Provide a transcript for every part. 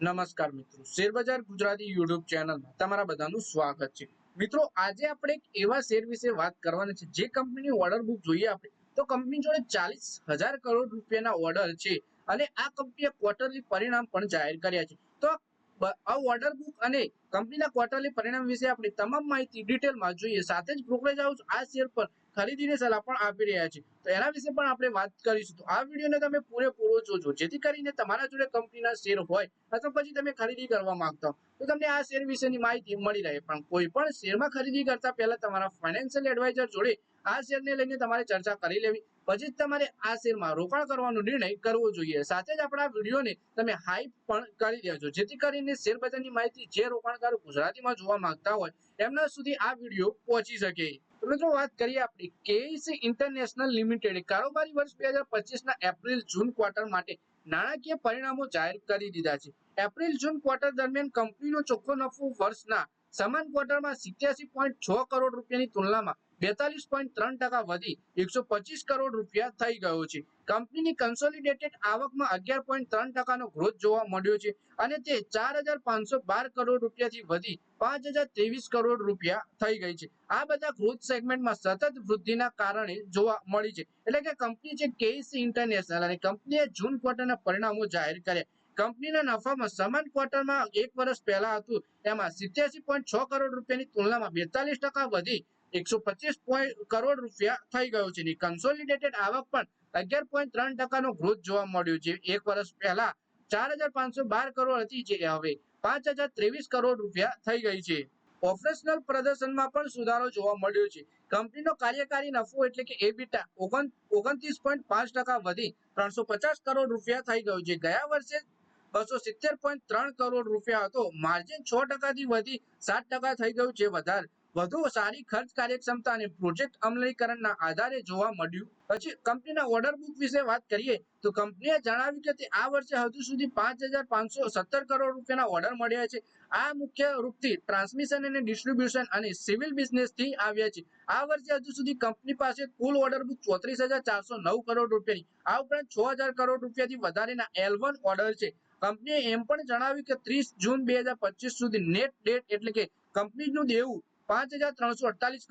નમસ્કાર મિત્રો. શેરબજાર ગુજરાતી યુટ્યુબ ચેનલમાં તમારા બધાનું સ્વાગત છે. મિત્રો, આજે આપણે એક એવા શેર વિશે વાત કરવાની છે, જે કંપનીની ઓર્ડર બુક જોઈએ આપણે. તો કંપની જોડે ચાલીસ હજાર કરોડ રૂપિયાના ઓર્ડર છે અને આ કંપનીએ ક્વાર્ટરલી પરિણામ પણ જાહેર કર્યા છે. તો આ ઓર્ડર બુક અને કંપનીના ક્વાર્ટરલી પરિણામ વિશે આપણે તમામ માહિતી ડિટેલમાં જોઈએ. સાથે જ બ્રોકરેજ હાઉસ આ શેર પર ખરીદીની સલાહ પણ આપી રહ્યા છે. તો એના વિશે પણ આપણે વાત કરીશું. તો આ વિડીયોને તમે પૂરેપૂરો જોજો. જેથી કરીને તમારા જોડે કંપનીના શેર હોય અથવા પછી તમે ખરીદી કરવા માંગતા તો તમને આ શેર વિશેની માહિતી મળી રહે. પણ કોઈ પણ શેરમાં ખરીદી કરતા પહેલા તમારા ફાઇનાન્શિયલ એડવાઇઝર જોડે આ શેરને લઈને તમારે ચર્ચા કરી લેવી. પછી જ તમારે આ શેરમાં રોકાણ કરવાનો નિર્ણય કરવો જોઈએ. સાથે જ આપણા વિડીયોને તમે હાઈપ પણ કરી દેજો. જેથી કરીને શેર બજારની માહિતી જે રોકાણકારો ગુજરાતીમાં જોવા માંગતા હોય એમના સુધી આ વીડિયો પહોંચી શકે. તો મિત્રો વાત કરીએ આપણે કેઈસી ઇન્ટરનેશનલ લિમિટેડ કારોબારી વર્ષ બે હજાર પચીસના એપ્રિલ જૂન ક્વાર્ટર માટે નાણાકીય પરિણામો જાહેર કરી દીધા છે. એપ્રિલ જૂન ક્વાર્ટર દરમિયાન કંપનીનો ચોખ્ખો નફો વર્ષના સમાન ક્વાર્ટરમાં સિત્યાસી પોઈન્ટ છ કરોડ રૂપિયાની તુલનામાં બેતાલીસ પોઈન્ટ ત્રણ ટકા વધી એકસો પચીસ કરોડ રૂપિયા થઈ ગયો છે. કંપનીની કન્સોલિડેટેડ આવકમાં અગિયાર પોઈન્ટ ત્રણ ટકાનો ગ્રોથ જોવા મળ્યો છે અને તે ચાર હજાર પાંચસો બાર કરોડ રૂપિયાથી વધી પાંચ હજાર ત્રેવીસ કરોડ રૂપિયા થઈ ગઈ છે. આ બધા ગ્રોથ સેગમેન્ટમાં સતત વૃદ્ધિના કારણે જોવા મળી છે. એટલે કે કંપની છે કેઈસી ઇન્ટરનેશનલ અને કંપનીએ જૂન ક્વાર્ટરના પરિણામો જાહેર કર્યા. કંપનીના નફામાં સમાન ક્વાર્ટરમાં એક વર્ષ પહેલા હતું. એમાં સિત્યાસી પોઈન્ટ છ કરોડ રૂપિયાની તુલનામાં બેતાલીસ ટકા વધી એકસો પચીસ કરોડ રૂપિયા થઈ ગયો છે. કન્સોલિડેટેડ આવક પણ અગિયાર પોઈન્ટ ત્રણ ટકાનો ગ્રોથ જોવા મળ્યો છે. એક વર્ષ પહેલા ચાર હજાર પાંચસો બાર કરોડ હતી, જે હવે પાંચ હજાર ત્રેવીસ કરોડ રૂપિયા થઈ ગઈ છે. ઓપરેશનલ પ્રદર્શનમાં પણ સુધારો જોવા મળ્યો છે. કંપનીનો કાર્યકારી નફો એટલે કે એબીટા ઓગણ ઓગણત્રીસ પોઈન્ટ પાંચ ટકા વધી ત્રણસો પચાસ કરોડ રૂપિયા થઈ ગયો છે. ગયા વર્ષે બસો સિત્તેર પોઈન્ટ ત્રણ કરોડ રૂપિયા હતો. માર્જિન છ ટકાથી વધી સાત ટકા થઈ ગયું છે વધારે. વધુ સારી ખર્ચ કાર્યક્ષમતા અને પ્રોજેક્ટ અમલીકરણના આધારે જોવા મળ્યું. પછી કંપનીના ઓર્ડર બુક વિશે વાત કરીએ તો કંપનીએ જણાવ્યું કે તે આ વર્ષે હજુ સુધી પાંચ હજાર પાંચસો સત્તર કરોડ રૂપિયાના ઓર્ડર મળ્યા છે. આ મુખ્ય રૂપથી ટ્રાન્સમિશન અને ડિસ્ટ્રીબ્યુશન અને સિવિલ બિઝનેસથી આવ્યા છે. આ વર્ષે હજુ સુધી કંપની પાસે કુલ ઓર્ડર બુક ચોત્રીસ હજાર ચારસો નવ કરોડ રૂપિયાની. આ ઉપરાંત છ હજાર કરોડ રૂપિયાથી વધારેના એલ ઓર્ડર છે. કંપનીએ એમ પણ જણાવ્યું કે ત્રીસ જૂન બે સુધી નેટ ડેટ એટલે કે કંપનીનું દેવું પાંચ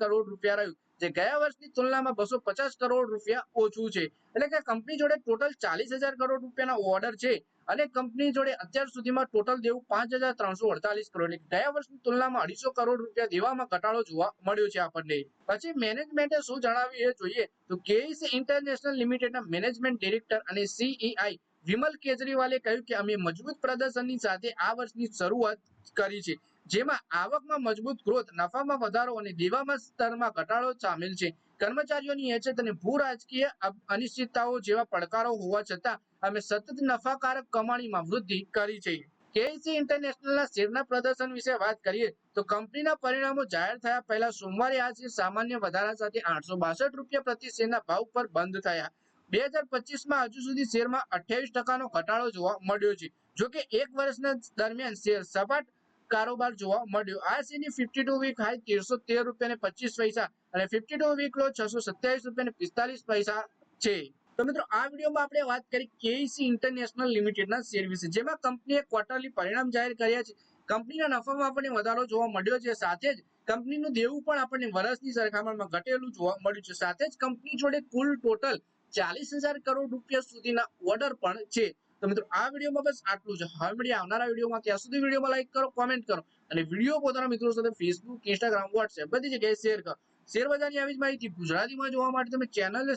કરોડ રૂપિયા રહ્યું, જે ગયા વર્ષની તુલનામાં બસો પચાસ કરોડ રૂપિયા ઓછું છે. એટલે કે કંપની જોડે ટોટલ ચાલીસ હજાર કરોડ રૂપિયાના ઓર્ડર છે અને કંપની જોડે અત્યાર સુધીમાં ટોટલ દેવું પાંચ હજાર ત્રણસો અડતાલીસ કરોડ. એટલે ગયા વર્ષની તુલનામાં અઢીસો કરોડ રૂપિયા દેવામાં ઘટાડો જોવા મળ્યો છે આપણને. પછી મેનેજમેન્ટે શું જણાવ્યું એ જોઈએ તો કેઈસ ઇન્ટરનેશનલ લિમિટેડના મેનેજમેન્ટ ડિરેક્ટર અને સીઈઆઈ વિમલ કેજરીવાલે કહ્યું કે અમે મજબૂત પ્રદર્શનની સાથે આ વર્ષની શરૂઆત કરી છે, જેમાં આવકમાં મજબૂત ગ્રોથ નફામાં વધારો અને દેવામાં સ્તરમાં ઘટાડો સામેલ છે. કર્મચારીઓની અછત અને ભૂ રાજકીય અનિશ્ચિતતાઓ જેવા પડકારો હોવા છતાં, અમે સતત નફાકારક કમાણીમાં વૃદ્ધિ કરી છે. કેઈસી ઇન્ટરનેશનલના શેરના પ્રદર્શન વિશે વાત કરીએ, તો કંપનીના પરિણામો જાહેર થયા પહેલા સોમવારે આ શેર સામાન્ય વધારા સાથે આઠસો બાસઠ રૂપિયા પ્રતિ શેરના ભાવ પર બંધ થયા. બે હજાર પચીસમાં હજુ સુધી શેરમાં અઠ્યાવીસ ટકાનો ઘટાડો જોવા મળ્યો છે. જો કે એક વર્ષના દરમિયાન શેર સપાટ કારોબાર જોવા મળ્યો. આ શેરની ફિફ્ટી ટુ વીક હાઈ તેરસો તેર રૂપિયા પચીસ પૈસા અને ફિફ્ટી ટુ વીક લો છસો સત્યાવીસ રૂપિયા પિસ્તાલીસ પૈસા છે. તો મિત્રો, આ વિડીયોમાં આપણે વાત કરી કેઈસી ઇન્ટરનેશનલ લિમિટેડના શેર વિશે, જેમાં કંપનીએ ક્વાર્ટરલી પરિણામ જાહેર કર્યા છે. કંપનીના નફામાં આપણને વધારો જોવા મળ્યો છે. સાથે જ કંપનીનું દેવું પણ આપણને વર્ષની સરખામણીમાં ઘટેલું જોવા મળ્યું છે. સાથે જ કંપની જોડે કુલ ટોટલ ચાલીસ હજાર કરોડ રૂપિયા સુધીના ઓર્ડર પણ છે. તો મિત્રો, આ વિડીયોમાં બસ આટલું જ. હવે મળીએ આવનારા વિડીયોમાં. ત્યાં સુધી વિડીયોમાં લાઈક કરો કોમેન્ટ કરો અને વીડિયો પોતાના મિત્રો સાથે ફેસબુક ઇન્સ્ટાગ્રામ વોટ્સએપ બધી જગ્યાએ શેર કરો. શેર બજારની આવી જ માહિતી ગુજરાતીમાં જોવા માટે તમે ચેનલને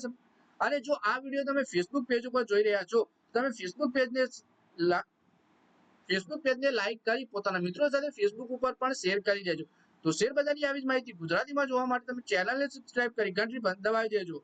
અને જો આ વીડિયો તમે ફેસબુક પેજ ઉપર જોઈ રહ્યા છો તમે ફેસબુક પેજને ફેસબુક પેજને લાઈક કરી પોતાના મિત્રો સાથે ફેસબુક ઉપર પણ શેર કરી દેજો. તો શેર બજારની આવી જ માહિતી ગુજરાતીમાં જોવા માટે તમે ચેનલને સબસ્ક્રાઇબ કરી ઘંટી બંધ દબાવી દેજો.